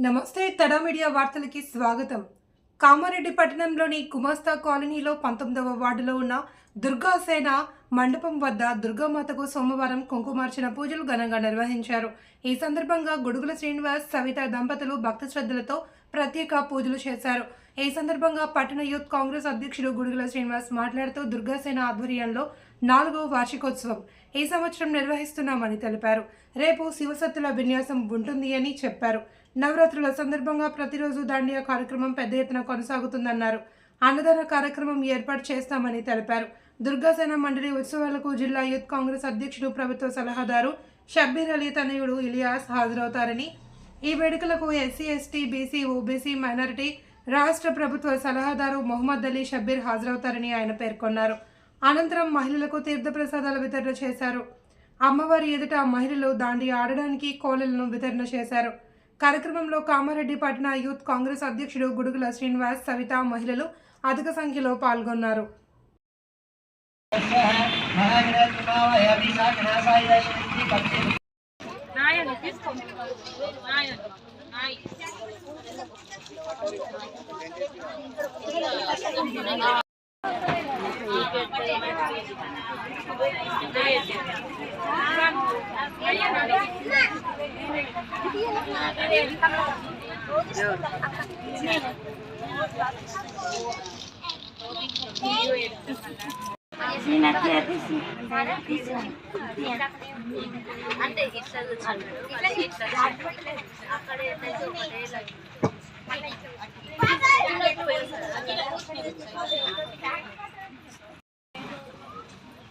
నమస్తే తడా మీడియా వార్తలకి స్వాగతం. కామారెడ్డి పట్టణంలోని కుమస్తా కాలనీలో పంతొమ్మిదవ వార్డులో ఉన్న దుర్గాసేన మండపం వద్ద దుర్గామాతకు సోమవారం కుంకుమార్చన పూజలు ఘనంగా నిర్వహించారు. ఈ సందర్భంగా గుడుగుల శ్రీనివాస్ సవిత దంపతులు భక్త శ్రద్ధలతో ప్రత్యేక పూజలు చేశారు. ఈ సందర్భంగా పట్టణ యూత్ కాంగ్రెస్ అధ్యక్షుడు గుడుగుల శ్రీనివాస్ మాట్లాడుతూ దుర్గాసేన ఆధ్వర్యంలో నాలుగవ వార్షికోత్సవం ఈ సంవత్సరం నిర్వహిస్తున్నామని తెలిపారు. రేపు శివసత్తుల విన్యాసం ఉంటుంది అని చెప్పారు. నవరాత్రుల సందర్భంగా ప్రతిరోజు దాండియా కార్యక్రమం పెద్ద ఎత్తున కొనసాగుతుందన్నారు. అన్నదాన కార్యక్రమం ఏర్పాటు చేస్తామని తెలిపారు. దుర్గాసేన మండలి ఉత్సవాలకు జిల్లా యూత్ కాంగ్రెస్ అధ్యక్షుడు ప్రభుత్వ సలహాదారు షబ్బీర్ అలీ తనయుడు ఇలియాస్ హాజరవుతారని ఈ వేడుకలకు SC ST BC OBC minority రాష్ట్ర ప్రభుత్వ సలహాదారు మొహమ్మద్ అలీ షబ్బీర్ హాజరవుతారని ఆయన పేర్కొన్నారు. అనంతరం మహిళలకు తీర్థప్రసాదాలు వితరణ చేశారు. అమ్మవారి ఎదుట మహిళలు దాండి ఆడడానికి కోలలను వితరణ చేశారు. కార్యక్రమంలో కామారెడ్డి పట్టణ యూత్ కాంగ్రెస్ అధ్యక్షుడు గుడుగుల శ్రీనివాస్ సవిత మహిళలు అధిక సంఖ్యలో పాల్గొన్నారు. అంటే ఇట్లా అక్కడ ఇట్లా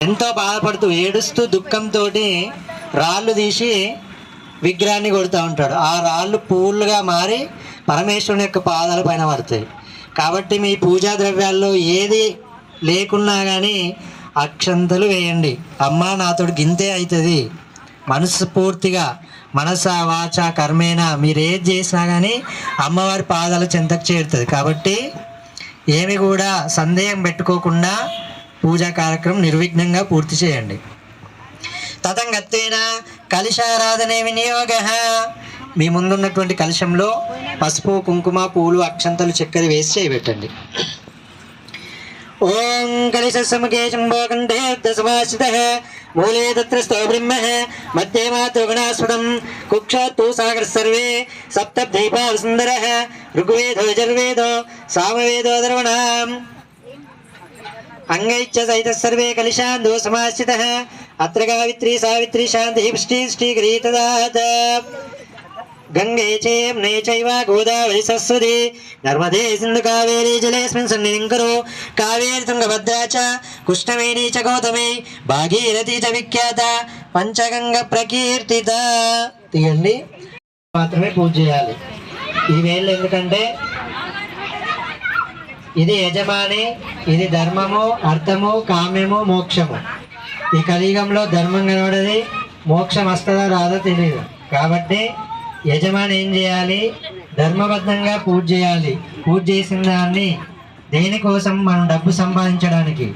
ఎంతో బాధపడుతూ ఏడుస్తూ దుఃఖంతో రాళ్ళు తీసి విగ్రహాన్ని కొడుతూ ఉంటాడు. ఆ రాళ్ళు పూలుగా మారి పరమేశ్వరుని యొక్క పాదాల పైన పడతాయి. కాబట్టి మీ పూజా ద్రవ్యాల్లో ఏది లేకున్నా కానీ అక్షంతలు వేయండి. అమ్మ నాతోడు గింతే అవుతుంది మనస్ఫూర్తిగా మనస వాచ కర్మేనా మీరు ఏది చేసినా కానీ అమ్మవారి పాదాల చెంతకు చేరుతుంది. కాబట్టి ఏమి కూడా సందేహం పెట్టుకోకుండా పూజా కార్యక్రమం నిర్విఘ్నంగా పూర్తి చేయండి. తతంగత్వేన కలిశారాధనే వినియోగ. మీ ముందున్నటువంటి కలశంలో పసుపు కుంకుమ పూలు అక్షంతలు చక్కెర వేసి చేయబెట్టండి. ఓం కలశ సముఖే శంభోకంఠే దశమాశ్రిత మూలే తత్ర స్థో బ్రహ్మ మధ్యే మాతృగుణాస్పదం కుక్షాత్తు సాగర సర్వే. సప్త సప్తద్వీపా సుందర ఋగ్వేదో యజుర్వేదో సామవేదో దర్వణాం. అంగైచ్చ సహిత సర్వే కలిశాందో సమాశ్రిత. అత్ర గావిత్రి సావిత్రి శాంతి పుష్టి శ్రీగరీతదాత. గంగే చేమ్నే చైవ గోదావరి సరస్వతి. నర్మదే సింధు కావేరీ జలేస్మిన్ సన్నిధింకరు. కావేరి తుంగభద్రా చ కృష్ణవేణి చ గౌతమే. భాగీరథి చ విఖ్యాత పంచగంగ ప్రకీర్తిత. తీయండి. మాత్రమే పూజ చేయాలి. ఈ వేళ్ళు ఎందుకంటే ఇది యజమాని ఇది ధర్మము అర్థము కామ్యము మోక్షము. ఈ కలియుగంలో ధర్మం కనబడది మోక్షం వస్తుందో రాదో తెలియదు కాబట్టి యజమాని ఏం చేయాలి? ధర్మబద్ధంగా పూజ చేయాలి. పూజ చేసిన దాన్ని దేనికోసం మనం డబ్బు సంపాదించడానికి.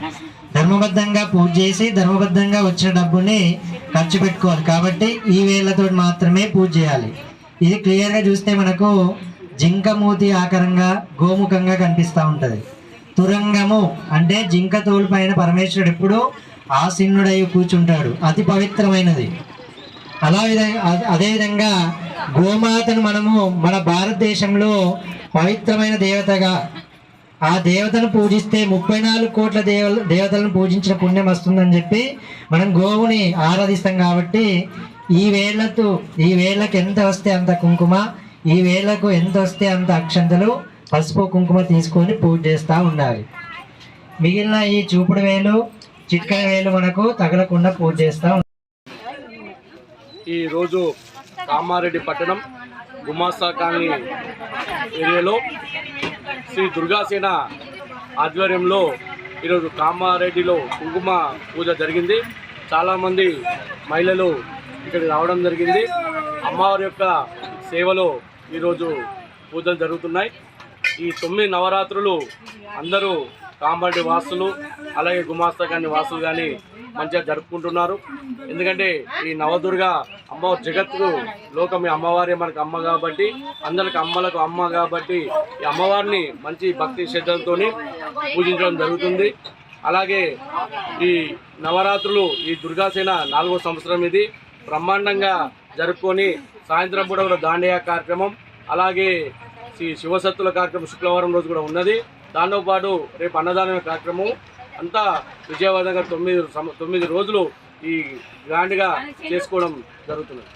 ధర్మబద్ధంగా పూజ చేసి ధర్మబద్ధంగా వచ్చిన డబ్బుని ఖర్చు పెట్టుకోవాలి. కాబట్టి ఈ వేళ్ళతో మాత్రమే పూజ చేయాలి. ఇది క్లియర్గా చూస్తే మనకు జింకమూతి ఆకారంగా గోముఖంగా కనిపిస్తూ ఉంటుంది. తురంగము అంటే జింక తోలు పైన పరమేశ్వరుడు ఎప్పుడు ఆసీనుడై కూర్చుంటాడు. అతి పవిత్రమైనది. అలా విధంగా అదేవిధంగా గోమాతను మనము మన భారతదేశంలో పవిత్రమైన దేవతగా ఆ దేవతను పూజిస్తే ముప్పై నాలుగు కోట్ల దేవ దేవతలను పూజించిన పుణ్యం వస్తుందని చెప్పి మనం గోవుని ఆరాధిస్తాం కాబట్టి ఈ వేళ్ళతో ఈ వేళ్ళకు ఎంత వస్తే అంత కుంకుమ ఈ వేళ్ళకు ఎంత వస్తే అంత అక్షంతలు పసుపు కుంకుమ తీసుకొని పూజ చేస్తూ ఉండాలి. మిగిలిన ఈ చూపుడు వేలు చిట్కన వేలు మనకు తగలకుండా పూజ చేస్తూ ఈరోజు కామారెడ్డి పట్టణం గుమాస్తా కాలనీ ఏరియాలో శ్రీ దుర్గాసేన ఆధ్వర్యంలో ఈరోజు కామారెడ్డిలో కుంకుమ పూజ జరిగింది. చాలామంది మహిళలు ఇక్కడికి రావడం జరిగింది. అమ్మవారి యొక్క సేవలో ఈరోజు పూజలు జరుగుతున్నాయి. ఈ తొమ్మిది నవరాత్రులు అందరూ కామారెడ్డి వాసులు అలాగే గుమాస్తా కానీ వాసులు కానీ మంచిగా జరుపుకుంటున్నారు. ఎందుకంటే ఈ నవదుర్గ అమ్మ జగత్తుకు లోకం అమ్మవారి అమ్మవారే మనకు అమ్మ కాబట్టి అందరికి అమ్మలకు అమ్మ కాబట్టి ఈ అమ్మవారిని మంచి భక్తి శ్రద్ధలతో పూజించడం జరుగుతుంది. అలాగే ఈ నవరాత్రులు ఈ దుర్గాసేన నాలుగో సంవత్సరం ఇది. బ్రహ్మాండంగా జరుపుకొని సాయంత్రం పూట కూడా దాండియా కార్యక్రమం అలాగే శ్రీ శివసత్తుల కార్యక్రమం శుక్రవారం రోజు కూడా ఉన్నది. దాంతో పాటు రేపు అన్నదాన కార్యక్రమం అంతా విజయవంతంగా తొమ్మిది తొమ్మిది రోజులు ఈ గ్రాండ్గా చేసుకోవడం జరుగుతున్నది.